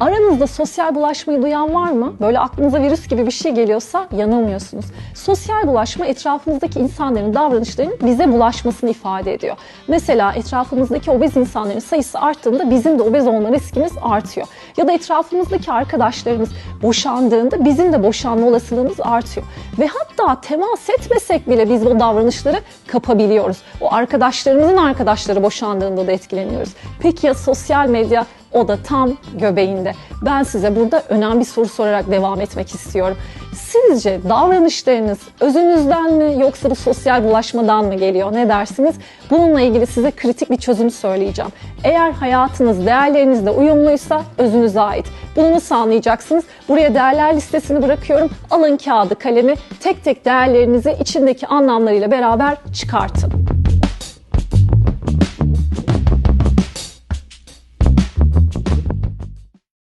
Aranızda sosyal bulaşmayı duyan var mı? Böyle aklınıza virüs gibi bir şey geliyorsa yanılmıyorsunuz. Sosyal bulaşma etrafımızdaki insanların davranışlarının bize bulaşmasını ifade ediyor. Mesela etrafımızdaki obez insanların sayısı arttığında bizim de obez olma riskimiz artıyor. Ya da etrafımızdaki arkadaşlarımız boşandığında bizim de boşanma olasılığımız artıyor. Ve hatta temas etmesek bile biz bu davranışları kapabiliyoruz. O arkadaşlarımızın arkadaşları boşandığında da etkileniyoruz. Peki ya sosyal medya? O da tam göbeğinde. Ben size burada önemli bir soru sorarak devam etmek istiyorum. Sizce davranışlarınız özünüzden mi yoksa bu sosyal bulaşmadan mı geliyor? Ne dersiniz? Bununla ilgili size kritik bir çözüm söyleyeceğim. Eğer hayatınız değerlerinizle uyumluysa özünüze ait. Bunu nasıl anlayacaksınız? Buraya değerler listesini bırakıyorum. Alın kağıdı, kalemi, tek tek değerlerinizi içindeki anlamlarıyla beraber çıkartın.